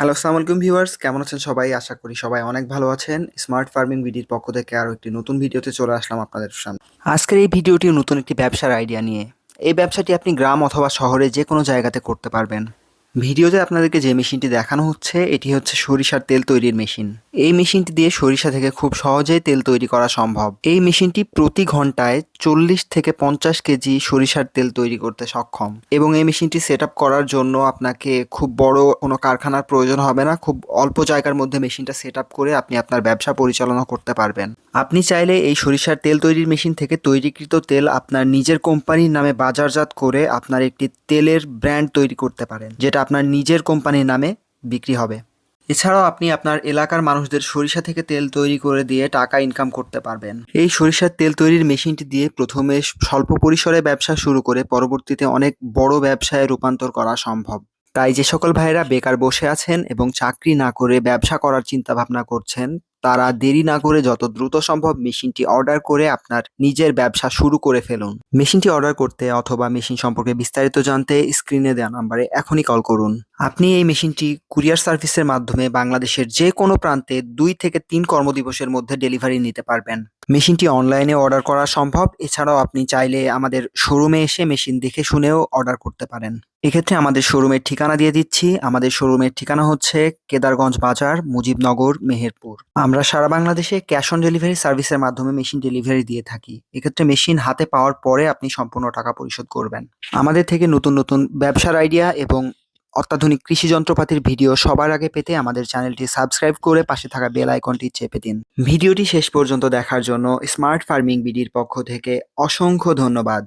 Hello আসসালামু আলাইকুম viewers. কেমন আছেন সবাই? আশা করি সবাই অনেক ভালো আছেন। স্মার্ট ফার্মিং ভিডির পক্ষ থেকে আরও একটি নতুন ভিডিওতে চলে আসলাম আপনাদের সামনে। আজকের এই ভিডিওটি নতুন একটি ব্যবসার আইডিয়া নিয়ে। এই ব্যবসাটি আপনি গ্রাম অথবা শহরে যে কোনো জায়গাতে করতে পারবেন। ভিডিওতে আপনাদেরকে যে মেশিনটি দেখানো হচ্ছে, এটি হচ্ছে সরিষার তেল তৈরির মেশিন। এই মেশিনটি দিয়ে সরিষা থেকে খুব সহজেই তেল তৈরি করা সম্ভব। এই মেশিনটি প্রতি ঘন্টায় চল্লিশ থেকে পঞ্চাশ কেজি সরিষার তেল তৈরি করতে সক্ষম। এবং এই মেশিনটি সেট করার জন্য আপনাকে খুব বড় কোনো কারখানার প্রয়োজন হবে না। খুব অল্প জায়গার মধ্যে মেশিনটা সেট করে আপনি আপনার ব্যবসা পরিচালনা করতে পারবেন। আপনি চাইলে এই সরিষার তেল তৈরির মেশিন থেকে তৈরিকৃত তেল আপনার নিজের কোম্পানির নামে বাজারজাত করে আপনার একটি তেলের ব্র্যান্ড তৈরি করতে পারেন, যেটা আপনার নিজের কোম্পানির নামে বিক্রি হবে। এছাড়াও আপনি আপনার এলাকার মানুষদের সরিষা থেকে তেল তৈরি করে দিয়ে টাকা ইনকাম করতে পারবেন। এই সরিষার তেল তৈরির মেশিনটি দিয়ে প্রথমে স্বল্প পরিসরে ব্যবসা শুরু করে পরবর্তীতে অনেক বড় ব্যবসায় রূপান্তর করা সম্ভব। তাই যে সকল ভাইয়েরা বেকার বসে আছেন এবং চাকরি না করে ব্যবসা করার চিন্তা ভাবনা করছেন তারা দেরি না করে যত দ্রুত সম্ভব মেশিনটি অর্ডার করে আপনার নিজের ব্যবসা শুরু করে ফেলুন। মেশিনটি অর্ডার করতে অথবা মেশিন সম্পর্কে বিস্তারিত জানতে স্ক্রিনে দেওয়া নাম্বারে এখনই কল করুন। আপনি এই মেশিনটি কুরিয়ার সার্ভিসের মাধ্যমে বাংলাদেশের যে কোনো প্রান্তে দুই থেকে তিন কর্মদিবসের মধ্যে ডেলিভারি নিতে পারবেন। মেশিনটি অনলাইনে অর্ডার করা সম্ভব, এছাড়াও আপনি চাইলে আমাদের শোরুমে এসে মেশিন দেখে শুনেও অর্ডার করতে পারেন। এক্ষেত্রে আমাদের শোরুমের ঠিকানা দিয়ে দিচ্ছি। আমাদের শোরুমের ঠিকানা হচ্ছে কেদারগঞ্জ বাজার, মুজিবনগর, মেহেরপুর। আমরা সারা বাংলাদেশে ক্যাশ অন ডেলিভারি সার্ভিসের মাধ্যমে মেশিন ডেলিভারি দিয়ে থাকি। এক্ষেত্রে মেশিন হাতে পাওয়ার পরে আপনি সম্পূর্ণ টাকা পরিশোধ করবেন। আমাদের থেকে নতুন নতুন ব্যবসার আইডিয়া এবং অত্যাধুনিক কৃষি যন্ত্রপাতির ভিডিও সবার আগে পেতে আমাদের চ্যানেলটি সাবস্ক্রাইব করে পাশে থাকা বেল আইকনটি চেপে দিন। ভিডিওটি শেষ পর্যন্ত দেখার জন্য স্মার্ট ফার্মিং বিডির পক্ষ থেকে অসংখ্য ধন্যবাদ।